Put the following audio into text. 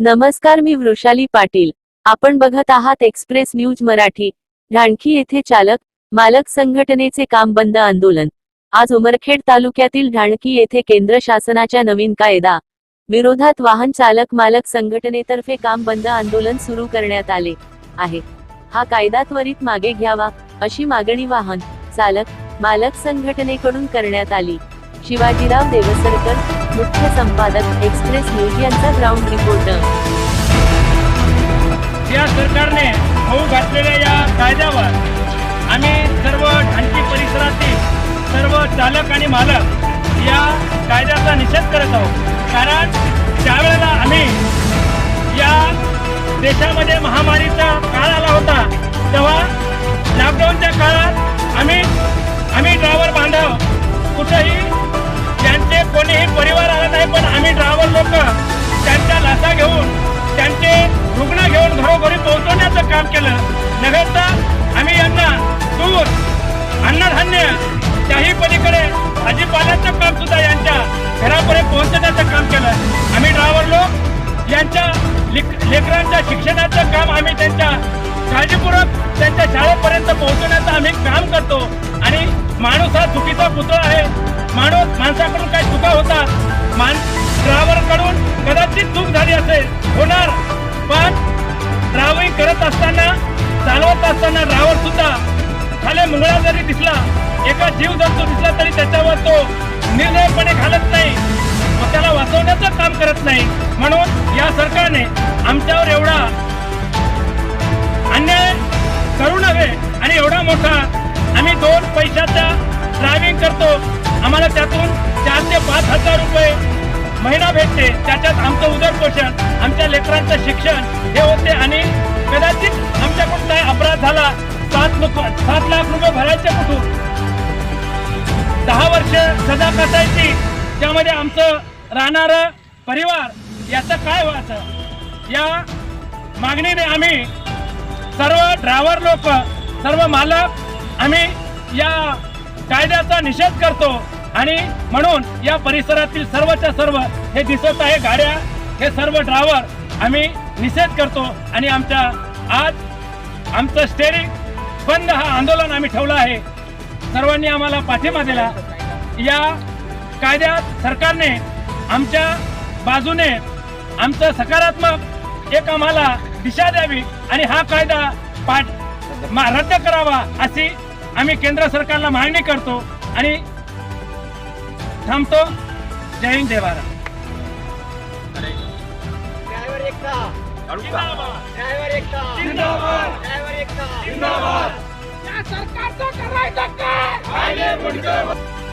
नमस्कार मी वृषाली पाटील. आपण बघत आहात एक्सप्रेस न्यूज मराठी. ढाणकी येथे चालक मालक संघटनेचे काम बंद आंदोलन. आज उमरखेड तालुक्यातील ढाणकी येथे केंद्र शासनाच्या नवीन कायदा. विरोधात वाहन चालक मालक संघटनेतर्फे काम बंद आंदोलन सुरू करण्यात आले आहे. हा कायदा त्वरित मागे घ्यावा अशी मागणी वाहन चालक मालक संघटनेकडून करण्यात आली. शिवाजीराव देवसरकर मुख्य संपादक एक्सप्रेस न्यूज यांचा ग्राउंड रिपोर्टर या सरकारने होऊ घातलेल्या या कायद्यावर आम्ही सर्व ढांची परिसरातील सर्व चालक आणि मालक या कायद्याचा निषेध करत आहोत. कारण त्यावेळेला आम्ही या देशामध्ये महामारीचा काळ आला होता तेव्हा लॉकडाऊनच्या काळात आम्ही आम्ही ड्रायव्हर बांधव कुठंही कोणीही परिवार आला नाही पण आम्ही ड्रायव्हर लोक त्यांच्या लाथा घेऊन त्यांचे रुग्ण घेऊन घरोघरी पोहोचवण्याचं काम केलं. नव्हे आम्ही यांना दूध अन्नधान्य त्याही पलीकडे भाजीपाल्याचं काम सुद्धा यांच्या घरापर्यंत पोहोचवण्याचं काम केलं. आम्ही ड्रायव्हर लोक यांच्या लेकरांच्या शिक्षणाचं काम आम्ही त्यांच्या काळजीपूर्वक त्यांच्या शाळेपर्यंत पोहोचवण्याचं आम्ही काम करतो. आणि माणूस हा चुकीचा पुतळा आहे. माणूस माणसाकडून काही चुका होतात मान ड्रायव्हर कदाचित चूक झाली असेल. होणार. पण ड्रायव्हिंग करत असताना चालवत असताना ड्रायव्हर सुद्धा खाले मुंगळा जरी दिसला एका जीव जंतू दिसला तरी त्याच्यावर तो निर्णयपणे घालत नाही. व त्याला वाचवण्याचं काम करत नाही. म्हणून या सरकारने आमच्यावर एवढा अन्याय करू नव्हे आणि एवढा मोठा आम्ही दोन पैशाचा ड्रायव्हिंग करतो. आम्हाला त्यातून चार ते पाच हजार रुपये महिना भेटते. त्याच्यात आमचं उदरपोषण आमच्या लेकरांचं शिक्षण हे होते आणि कदाचित आमच्याकडून काय अपराध झाला सात लोक सात लाख रुपये भरायचे कुठून? दहा वर्ष सजा कसायची त्यामध्ये आमचं राहणार परिवार याचं काय व्हायचं? या मागणीने आम्ही सर्व ड्रायव्हर लोक सर्व मालक आम्ही या कायद्याचा निषेध करतो. आणि म्हणून या परिसरातील सर्वच्या सर्व हे दिसत आहे गाड्या हे सर्व ड्रायव्हर आम्ही निषेध करतो आणि आमच्या आज आमचं स्टेरिंग बंद हा आंदोलन आम्ही ठेवलं आहे. सर्वांनी आम्हाला पाठिंबा दिला. या कायद्यात सरकारने आमच्या बाजूने आमचं सकारात्मक एक आम्हाला दिशा द्यावी आणि हा कायदा पाठ मा- रद्द करावा अशी आम्ही केंद्र सरकारला मागणी करतो आणि थांबतो. जय हिंद जय भारत. ड्रायव्हर एकता. जिंदाबाद. ड्रायव्हर एकता. जिंदाबाद. ड्रायव्हर एकता. जिंदाबाद. या सरकारचं करायचं काय?